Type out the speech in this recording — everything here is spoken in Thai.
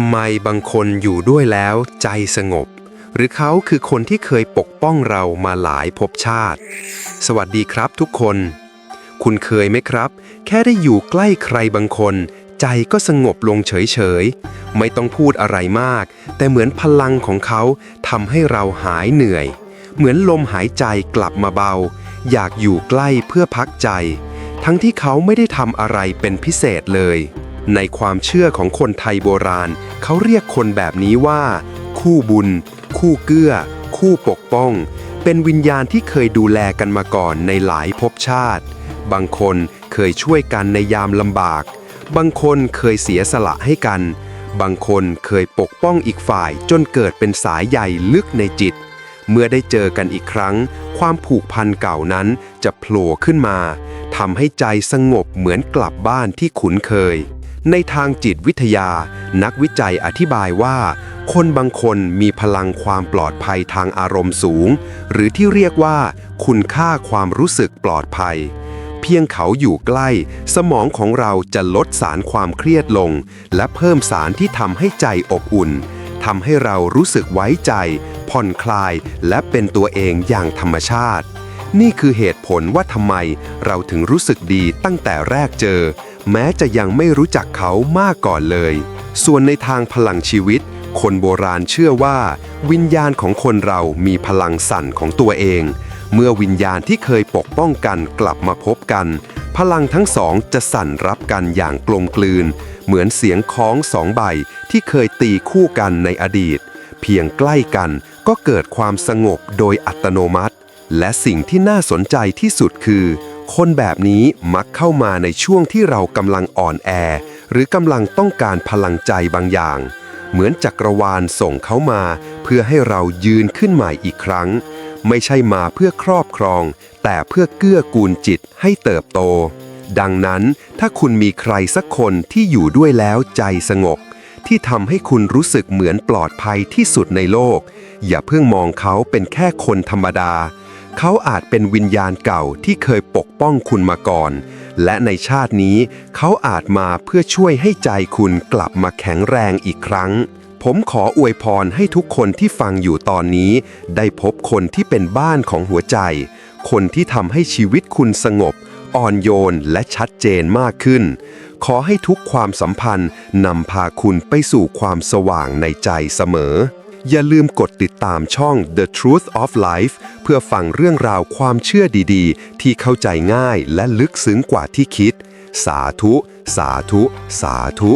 ำไมบางคนอยู่ด้วยแล้วใจสงบ หรือเขาคือคนที่เคยปกป้องเรามาหลายภพชาติ สวัสดีครับทุกคน คุณเคยไหมครับ แค่ได้อยู่ใกล้ใครบางคน ใจก็สงบลงเฉยๆ ไม่ต้องพูดอะไรมาก แต่เหมือนพลังของเขาทำให้เราหายเหนื่อย เหมือนลมหายใจกลับมาเบา อยากอยู่ใกล้เพื่อพักใจ ทั้งที่เขาไม่ได้ทำอะไรเป็นพิเศษเลย ในความเชื่อของคนไทยโบราณ เขาเรียกคนแบบนี้ว่า คู่บุญ คู่เกื้อ คู่ปกป้อง เป็นวิญญาณที่เคยดูแลกันมาก่อนในหลายภพชาติ บางคนเคยช่วยกันในยามลำบาก บางคนเคยเสียสละให้กัน บางคนเคยปกป้องอีกฝ่ายจนเกิดเป็นสายใยลึกในจิต เมื่อได้เจอกันอีกครั้ง ความผูกพันเก่านั้นจะโผล่ขึ้นมาทำให้ใจสงบเหมือนกลับบ้านที่คุ้นเคย ในทางจิตวิทยา นักวิจัยอธิบายว่า คนบางคนมีพลังความปลอดภัยทางอารมณ์สูง หรือที่เรียกว่า คุณค่าความรู้สึกปลอดภัย เพียงเขาอยู่ใกล้ สมองของเราจะลดสารความเครียดลง และเพิ่มสารที่ทำให้ใจอบอุ่นทำให้เรารู้สึกไว้ใจ ผ่อนคลาย และเป็นตัวเองอย่างธรรมชาติ นี่คือเหตุผลว่าทำไมเราถึงรู้สึกดีตั้งแต่แรกเจอ แม้จะยังไม่รู้จักเขามากก่อนเลย ส่วนในทางพลังชีวิต คนโบราณเชื่อว่า วิญญาณของคนเรามีพลังสั่นของตัวเอง เมื่อวิญญาณที่เคยปกป้องกันกลับมาพบกัน พลังทั้งสองจะสั่นรับกันอย่างกลมกลืน เหมือนเสียงคล้องสองใบที่เคยตีคู่กันในอดีต เพียงใกล้กันก็เกิดความสงบโดยอัตโนมัติ และสิ่งที่น่าสนใจที่สุดคือ คนแบบนี้มักเข้ามาในช่วงที่เรากำลังอ่อนแอ หรือกำลังต้องการพลังใจบางอย่าง เหมือนจักรวาลส่งเขามา เพื่อให้เรายืนขึ้นใหม่อีกครั้ง ไม่ใช่มาเพื่อครอบครอง แต่เพื่อเกื้อกูลจิตให้เติบโต ดังนั้นถ้าคุณมีใครสักคนที่อยู่ด้วยแล้วใจสงบที่ทำให้คุณรู้สึกเหมือนปลอดภัยที่สุดในโลก อย่าเพิ่งมองเขาเป็นแค่คนธรรมดา เขาอาจเป็นวิญญาณเก่าที่เคยปกป้องคุณมาก่อน และในชาตินี้เขาอาจมาเพื่อช่วยให้ใจคุณกลับมาแข็งแรงอีกครั้ง ผมขออวยพรให้ทุกคนที่ฟังอยู่ตอนนี้ ได้พบคนที่เป็นบ้านของหัวใจ คนที่ทำให้ชีวิตคุณสงบ อ่อนโยนและชัดเจนมากขึ้น ขอให้ทุกความสัมพันธ์นำพาคุณไปสู่ความสว่างในใจเสมอ อย่าลืมกดติดตามช่อง The Truth of Life เพื่อฟังเรื่องราวความเชื่อดีๆ ที่เข้าใจง่ายและลึกซึ้งกว่าที่คิด สาธุ สาธุ สาธุ